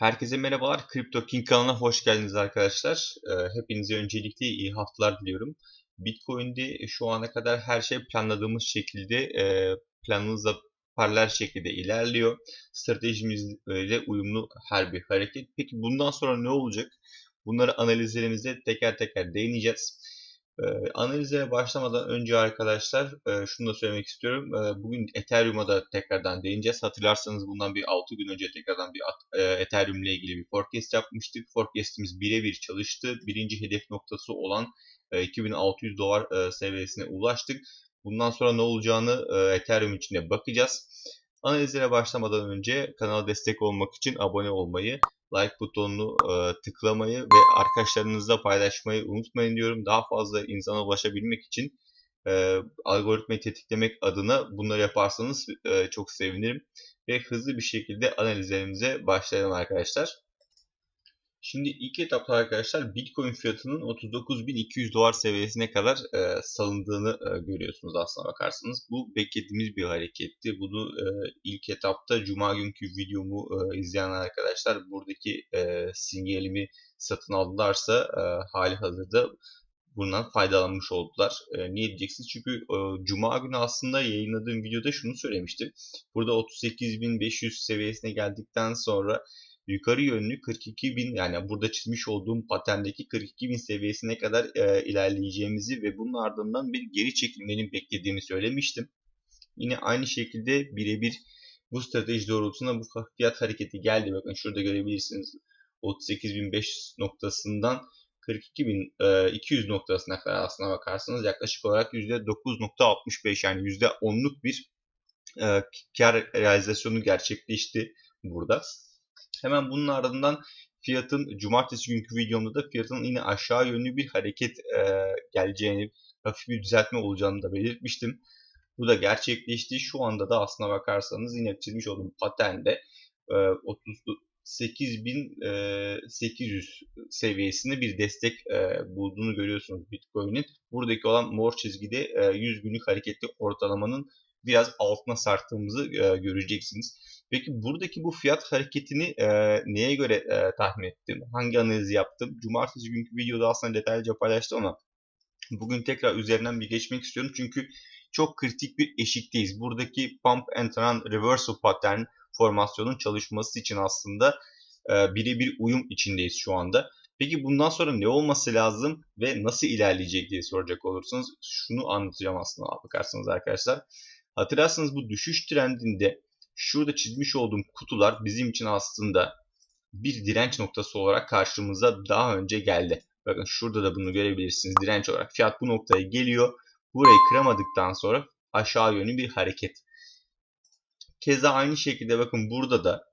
Herkese merhabalar. Crypto King kanalına hoş geldiniz arkadaşlar. Ee, hepinize öncelikle iyi haftalar diliyorum. Bitcoin'de şu ana kadar her şey planladığımız şekilde, e, planımızla paralel şekilde ilerliyor. Stratejimizle uyumlu her bir hareket. Peki bundan sonra ne olacak? Bunları analizlerimizde teker teker değineceğiz. E, analizlere başlamadan önce arkadaşlar e, şunu da söylemek istiyorum. E, bugün Ethereum'a da tekrardan değineceğiz. Hatırlarsanız bundan bir 6 gün önce tekrardan bir Ethereum ile ilgili bir forecast yapmıştık. Forecast'imiz birebir çalıştı. Birinci hedef noktası olan e, 2600 dolar e, seviyesine ulaştık. Bundan sonra ne olacağını e, Ethereum içinde bakacağız. Analizlere başlamadan önce kanala destek olmak için abone olmayı, like butonunu e, tıklamayı ve arkadaşlarınızla paylaşmayı unutmayın diyorum. Daha fazla insana ulaşabilmek için e, algoritmayı tetiklemek adına bunları yaparsanız e, çok sevinirim. Ve hızlı bir şekilde analizlerimize başlayalım arkadaşlar. Şimdi ilk etapta arkadaşlar Bitcoin fiyatının 39.200 dolar seviyesine kadar e, salındığını e, görüyorsunuz aslına bakarsanız. Bu beklediğimiz bir hareketti. Bunu e, ilk etapta Cuma günkü videomu e, izleyen arkadaşlar buradaki e, sinyalimi satın aldılarsa e, hali hazırda bundan faydalanmış oldular. E, niye diyeceksiniz? Çünkü e, Cuma günü aslında yayınladığım videoda şunu söylemiştim. Burada 38.500 seviyesine geldikten sonra yukarı yönlü 42 bin yani burada çizmiş olduğum paterndeki 42 bin seviyesine kadar e, ilerleyeceğimizi ve bunun ardından bir geri çekilmenin beklediğimi söylemiştim. Yine aynı şekilde birebir bu strateji doğrultusunda bu fiyat hareketi geldi. Bakın şurada görebilirsiniz 38.500 noktasından 42.200 e, noktasına kadar aslına bakarsanız yaklaşık olarak %9.65 yani %10'luk bir e, kar realizasyonu gerçekleşti burada. Hemen bunun ardından fiyatın cumartesi günkü videomda da fiyatın yine aşağı yönlü bir hareket e, geleceğini, hafif bir düzeltme olacağını da belirtmiştim. Bu da gerçekleşti. Şu anda da aslına bakarsanız yine çizmiş olduğum paternde e, 38.800 seviyesinde bir destek e, bulduğunu görüyorsunuz Bitcoin'in. Buradaki olan mor çizgide e, 100 günlük hareketli ortalamanın biraz altına sarktığımızı e, göreceksiniz. Peki buradaki bu fiyat hareketini e, neye göre e, tahmin ettim? Hangi analizi yaptım? Cumartesi günkü videoda aslında detaylıca paylaştım ama bugün tekrar üzerinden bir geçmek istiyorum. Çünkü çok kritik bir eşikteyiz. Buradaki pump and run reversal pattern formasyonun çalışması için aslında e, birebir uyum içindeyiz şu anda. Peki bundan sonra ne olması lazım ve nasıl ilerleyecek diye soracak olursanız şunu anlatacağım aslında bakarsanız arkadaşlar. Hatırlarsanız bu düşüş trendinde şurada çizmiş olduğum kutular bizim için aslında bir direnç noktası olarak karşımıza daha önce geldi. Bakın şurada da bunu görebilirsiniz direnç olarak. Fiyat bu noktaya geliyor. Burayı kıramadıktan sonra aşağı yönlü bir hareket. Keza aynı şekilde bakın burada da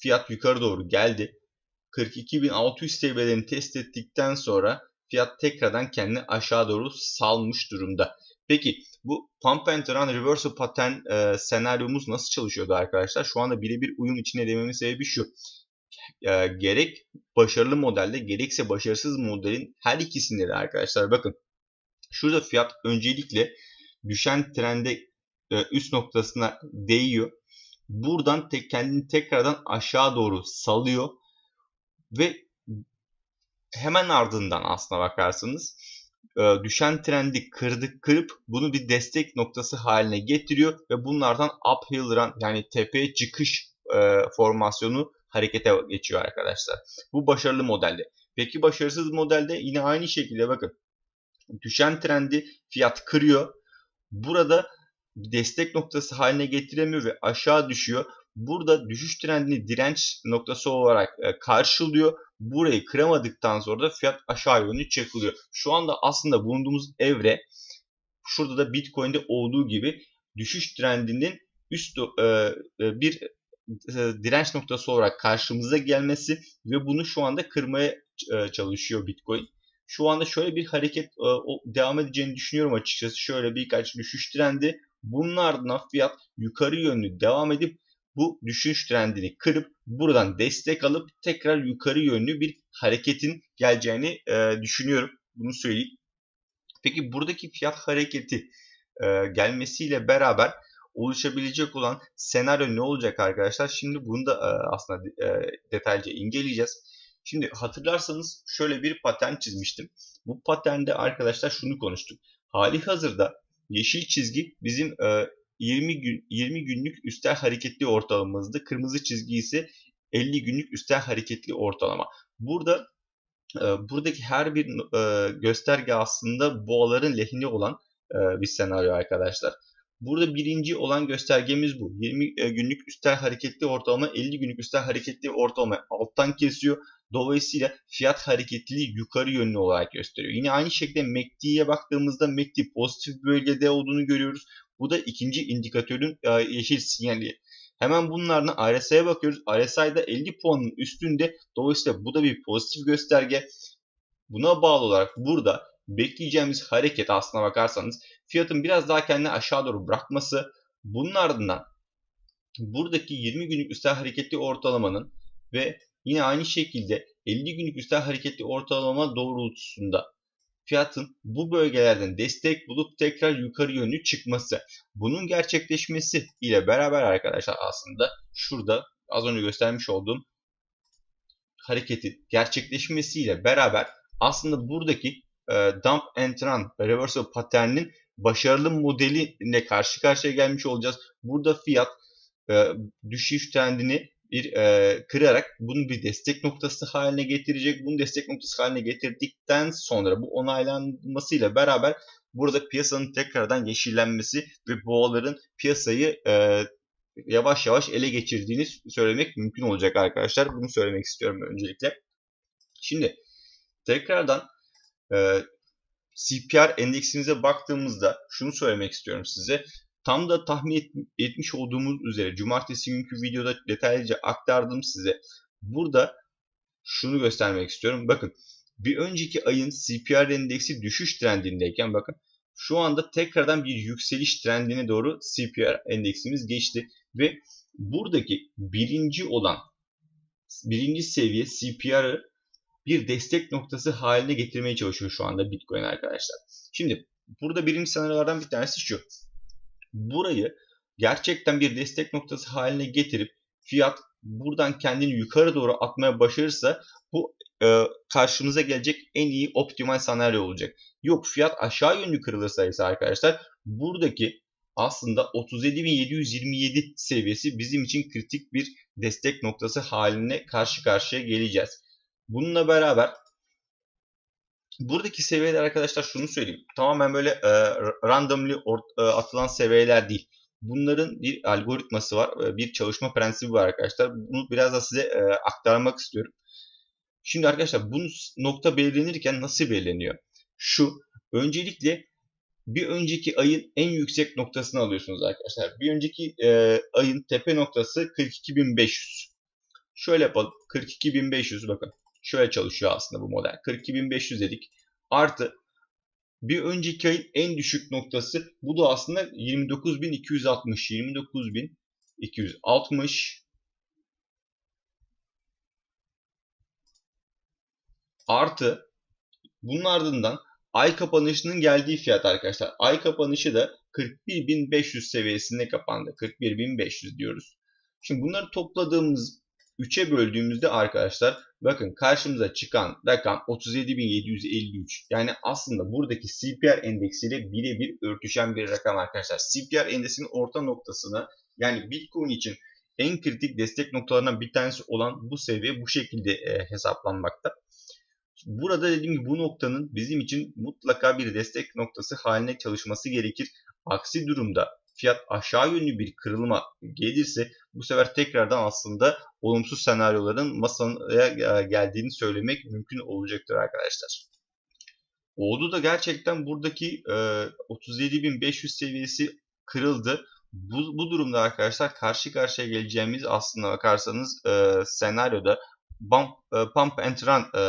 fiyat yukarı doğru geldi. 42.600 seviyelerini test ettikten sonra fiyat tekrardan kendini aşağı doğru salmış durumda. Peki bu pump and run reversal pattern e, senaryomuz nasıl çalışıyordu arkadaşlar? Şu anda birebir uyum içine dememin sebebi şu. E, gerek başarılı modelde gerekse başarısız modelin her ikisinde de arkadaşlar bakın. Şurada fiyat öncelikle düşen trende üst noktasına değiyor. Buradan tek, kendini tekrardan aşağı doğru salıyor ve hemen ardından aslına bakarsanız e, düşen trendi kırdık kırıp bunu bir destek noktası haline getiriyor ve bunlardan uphill run yani tepeye çıkış e, formasyonu harekete geçiyor arkadaşlar. Bu başarılı modelde. Peki başarısız modelde yine aynı şekilde bakın. Düşen trendi fiyat kırıyor. Burada destek noktası haline getiremiyor ve aşağı düşüyor. Burada düşüş trendini direnç noktası olarak e, karşılıyor. Burayı kıramadıktan sonra da fiyat aşağı yönlü çekiliyor. Şu anda aslında bulunduğumuz evre şurada da Bitcoin'de olduğu gibi düşüş trendinin üst e, e, bir direnç noktası olarak karşımıza gelmesi ve bunu şu anda kırmaya çalışıyor Bitcoin. Şu anda şöyle bir hareket devam edeceğini düşünüyorum açıkçası. Şöyle birkaç düşüş trendi. Bunun ardından fiyat yukarı yönlü devam edip bu düşüş trendini kırıp buradan destek alıp tekrar yukarı yönlü bir hareketin geleceğini e, düşünüyorum. Bunu söyleyeyim. Peki buradaki fiyat hareketi e, gelmesiyle beraber oluşabilecek olan senaryo ne olacak arkadaşlar? Şimdi bunu da e, aslında e, detaylıca inceleyeceğiz. Şimdi hatırlarsanız şöyle bir patern çizmiştim. Bu paternde arkadaşlar şunu konuştuk. Hali hazırda yeşil çizgi bizim 20 gün 20 günlük üstel hareketli ortalamamızdı. Kırmızı çizgi ise 50 günlük üstel hareketli ortalama. Burada buradaki her bir gösterge aslında boğaların lehine olan bir senaryo arkadaşlar. Burada birinci olan göstergemiz bu. 20 günlük üstel hareketli ortalama 50 günlük üstel hareketli ortalama alttan kesiyor. Dolayısıyla fiyat hareketliliği yukarı yönlü olarak gösteriyor. Yine aynı şekilde MACD'ye baktığımızda MACD pozitif bölgede olduğunu görüyoruz. Bu da ikinci indikatörün yeşil sinyali. Hemen bunlardan RSI'ye bakıyoruz. RSI'da 50 puanın üstünde. Dolayısıyla bu da bir pozitif gösterge. Buna bağlı olarak burada bekleyeceğimiz hareket aslına bakarsanız fiyatın biraz daha kendini aşağı doğru bırakması. Bunun ardından buradaki 20 günlük üstel hareketli ortalamanın ve yine aynı şekilde 50 günlük üstel hareketli ortalama doğrultusunda fiyatın bu bölgelerden destek bulup tekrar yukarı yönlü çıkması. Bunun gerçekleşmesi ile beraber arkadaşlar aslında şurada az önce göstermiş olduğum hareketin gerçekleşmesiyle beraber aslında buradaki e, dump and run reversal paterninin başarılı modeline karşı karşıya gelmiş olacağız. Burada fiyat e, düşüş trendini bir e, kırarak bunu bir destek noktası haline getirecek. Bunu destek noktası haline getirdikten sonra bu onaylanmasıyla beraber burada piyasanın tekrardan yeşillenmesi ve boğaların piyasayı e, yavaş yavaş ele geçirdiğini söylemek mümkün olacak arkadaşlar. Bunu söylemek istiyorum öncelikle. Şimdi tekrardan e, CPR endeksimize baktığımızda şunu söylemek istiyorum size. Tam da tahmin et, etmiş olduğumuz üzere cumartesi günkü videoda detaylıca aktardım size. Burada şunu göstermek istiyorum. Bakın bir önceki ayın CPR endeksi düşüş trendindeyken bakın şu anda tekrardan bir yükseliş trendine doğru CPR endeksimiz geçti ve buradaki birinci olan birinci seviye CPR'ı bir destek noktası haline getirmeye çalışıyor şu anda Bitcoin arkadaşlar. Şimdi burada birinci senaryolardan bir tanesi şu burayı gerçekten bir destek noktası haline getirip fiyat buradan kendini yukarı doğru atmaya başarırsa bu e, karşımıza gelecek en iyi optimal senaryo olacak. Yok fiyat aşağı yönlü kırılırsa ise arkadaşlar buradaki aslında 37.727 seviyesi bizim için kritik bir destek noktası haline karşı karşıya geleceğiz. Bununla beraber buradaki seviyeler arkadaşlar şunu söyleyeyim. Tamamen böyle e, randomly or, e, atılan seviyeler değil. Bunların bir algoritması var. E, bir çalışma prensibi var arkadaşlar. Bunu biraz da size e, aktarmak istiyorum. Şimdi arkadaşlar bu nokta belirlenirken nasıl belirleniyor? Şu öncelikle bir önceki ayın en yüksek noktasını alıyorsunuz arkadaşlar. Bir önceki e, ayın tepe noktası 42.500. Şöyle yapalım. 42.500 bakın. Şöyle çalışıyor aslında bu model. 42.500 dedik. Artı bir önceki ayın en düşük noktası bu da aslında 29.260. 29.260 artı bunun ardından ay kapanışının geldiği fiyat arkadaşlar. Ay kapanışı da 41.500 seviyesinde kapandı. 41.500 diyoruz. Şimdi bunları topladığımız 3'e böldüğümüzde arkadaşlar bakın karşımıza çıkan rakam 37.753. Yani aslında buradaki CPR endeksiyle birebir örtüşen bir rakam arkadaşlar. CPR endeksinin orta noktasını yani Bitcoin için en kritik destek noktalarından bir tanesi olan bu seviye bu şekilde e, hesaplanmakta. Burada dediğim gibi bu noktanın bizim için mutlaka bir destek noktası haline çalışması gerekir. Aksi durumda fiyat aşağı yönlü bir kırılma gelirse bu sefer tekrardan aslında olumsuz senaryoların masaya e, geldiğini söylemek mümkün olacaktır arkadaşlar. Oldu da gerçekten buradaki e, 37.500 seviyesi kırıldı. Bu, bu durumda arkadaşlar karşı karşıya geleceğimiz aslında bakarsanız e, senaryoda bump, e, pump and run e,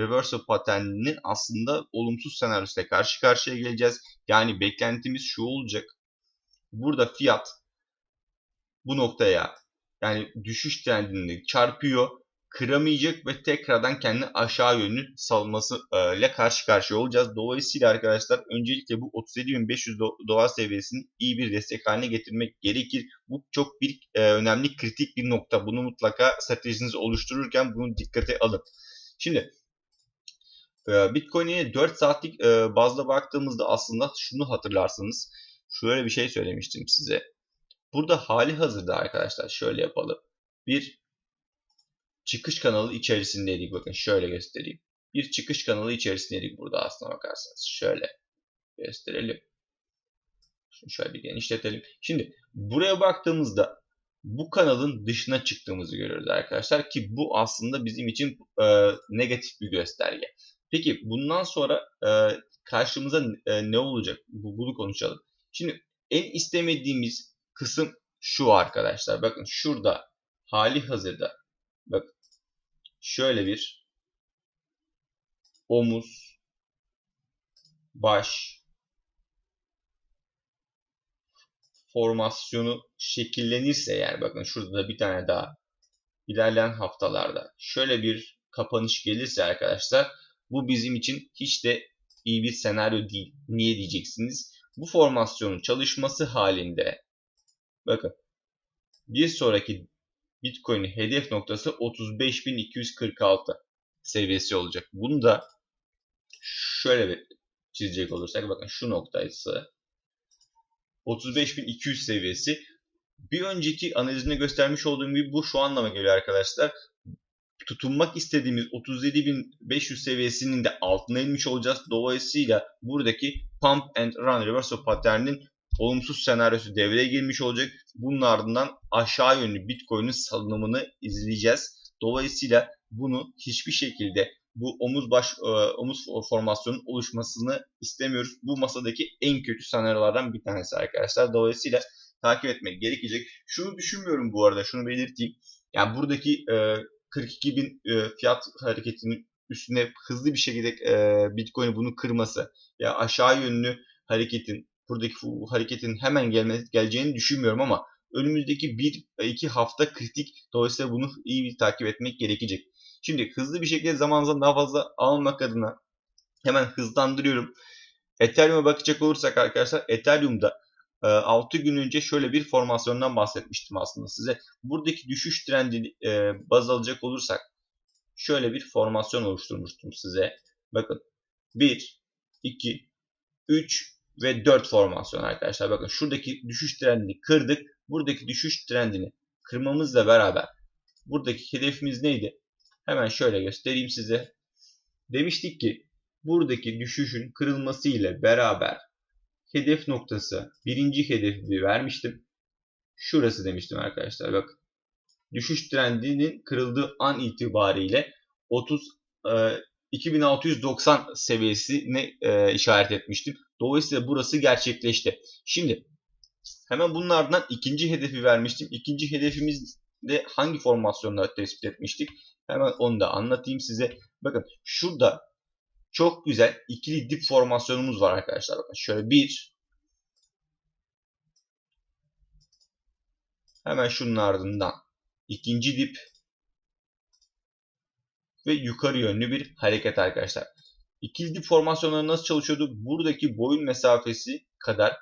reversal paterninin aslında olumsuz senaryosuyla karşı karşıya geleceğiz. Yani beklentimiz şu olacak burada fiyat bu noktaya yani düşüş trendini çarpıyor, kıramayacak ve tekrardan kendi aşağı yönlü salması e, ile karşı karşıya olacağız. Dolayısıyla arkadaşlar öncelikle bu 37.500 dolar seviyesini iyi bir destek haline getirmek gerekir. Bu çok bir e, önemli kritik bir nokta. Bunu mutlaka stratejinizi oluştururken bunu dikkate alın. Şimdi e, Bitcoin'e 4 saatlik bazda baktığımızda aslında şunu hatırlarsınız. Şöyle bir şey söylemiştim size. Burada hali hazırda arkadaşlar şöyle yapalım. Bir çıkış kanalı içerisindeydik. Bakın şöyle göstereyim. Bir çıkış kanalı içerisindeydik burada aslına bakarsanız. Şöyle gösterelim. Şunu şöyle bir genişletelim. Şimdi buraya baktığımızda bu kanalın dışına çıktığımızı görüyoruz arkadaşlar ki bu aslında bizim için e, negatif bir gösterge. Peki bundan sonra e, karşımıza e, ne olacak? Bu, bunu konuşalım. Şimdi en istemediğimiz kısım şu arkadaşlar. Bakın şurada hali hazırda bak şöyle bir omuz, baş formasyonu şekillenirse yani bakın şurada da bir tane daha ilerleyen haftalarda şöyle bir kapanış gelirse arkadaşlar bu bizim için hiç de iyi bir senaryo değil. Niye diyeceksiniz? Bu formasyonun çalışması halinde bakın bir sonraki Bitcoin'in hedef noktası 35.246 seviyesi olacak. Bunu da şöyle bir çizecek olursak bakın şu noktası 35.200 seviyesi. Bir önceki analizinde göstermiş olduğum gibi bu şu anlama geliyor arkadaşlar. Tutunmak istediğimiz 37.500 seviyesinin de altına inmiş olacağız. Dolayısıyla buradaki pump and run reversal paterninin olumsuz senaryosu devreye girmiş olacak. Bunun ardından aşağı yönlü Bitcoin'in salınımını izleyeceğiz. Dolayısıyla bunu hiçbir şekilde bu omuz baş e, omuz formasyonun oluşmasını istemiyoruz. Bu masadaki en kötü senaryolardan bir tanesi arkadaşlar. Dolayısıyla takip etmek gerekecek. Şunu düşünmüyorum bu arada. Şunu belirteyim. Yani buradaki e, 42 bin e, fiyat hareketinin üstüne hızlı bir şekilde e, Bitcoin'i bunu kırması ya aşağı yönlü hareketin buradaki bu hareketin hemen gelme, geleceğini düşünmüyorum ama önümüzdeki bir iki hafta kritik. Dolayısıyla bunu iyi bir takip etmek gerekecek. Şimdi hızlı bir şekilde zaman zaman daha fazla almak adına hemen hızlandırıyorum. Ethereum'a bakacak olursak arkadaşlar Ethereum'da 6 gün önce şöyle bir formasyondan bahsetmiştim aslında size. Buradaki düşüş trendini e, baz alacak olursak şöyle bir formasyon oluşturmuştum size. Bakın 1, 2, 3 ve 4 formasyon arkadaşlar. Bakın şuradaki düşüş trendini kırdık. Buradaki düşüş trendini kırmamızla beraber buradaki hedefimiz neydi? Hemen şöyle göstereyim size. Demiştik ki buradaki düşüşün kırılması ile beraber hedef noktası birinci hedefi vermiştim. Şurası demiştim arkadaşlar. Bak düşüş trendinin kırıldığı an itibariyle 30 e, 2690 seviyesine e, işaret etmiştim. Dolayısıyla burası gerçekleşti. Şimdi hemen bunun ardından ikinci hedefi vermiştim. İkinci hedefimiz de hangi formasyonları tespit etmiştik? Hemen onu da anlatayım size. Bakın şurada çok güzel ikili dip formasyonumuz var arkadaşlar. Şöyle bir hemen şunun ardından ikinci dip ve yukarı yönlü bir hareket arkadaşlar. İkili dip formasyonları nasıl çalışıyordu? Buradaki boyun mesafesi kadar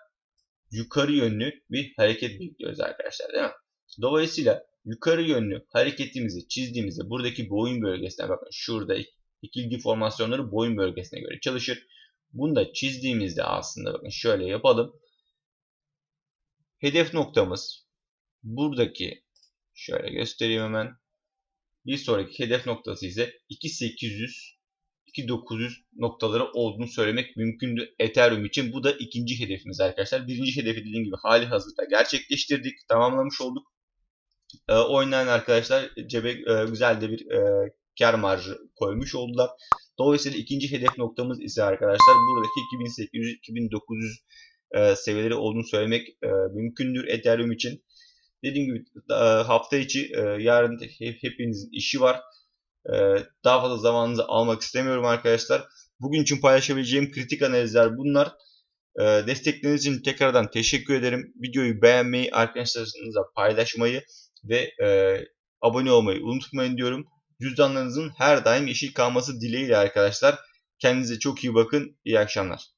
yukarı yönlü bir hareket bekliyoruz arkadaşlar değil mi? Dolayısıyla yukarı yönlü hareketimizi çizdiğimizde buradaki boyun bölgesine bakın şurada ikili dip formasyonları boyun bölgesine göre çalışır. Bunu da çizdiğimizde aslında bakın şöyle yapalım. Hedef noktamız buradaki şöyle göstereyim hemen. Bir sonraki hedef noktası ise 2800 2900 noktaları olduğunu söylemek mümkündü Ethereum için. Bu da ikinci hedefimiz arkadaşlar. Birinci hedefi dediğim gibi hali hazırda gerçekleştirdik. Tamamlamış olduk. E, oynayan arkadaşlar cebe e, güzel de bir e, kar marjı koymuş oldular. Dolayısıyla ikinci hedef noktamız ise arkadaşlar buradaki 2800-2900 e, seviyeleri olduğunu söylemek e, mümkündür Ethereum için. Dediğim gibi e, hafta içi e, yarın hepinizin işi var. E, daha fazla zamanınızı almak istemiyorum arkadaşlar. Bugün için paylaşabileceğim kritik analizler bunlar. Destekleriniz için tekrardan teşekkür ederim. Videoyu beğenmeyi, arkadaşlarınızla paylaşmayı ve abone olmayı unutmayın diyorum. Cüzdanlarınızın her daim yeşil kalması dileğiyle arkadaşlar. Kendinize çok iyi bakın. İyi akşamlar.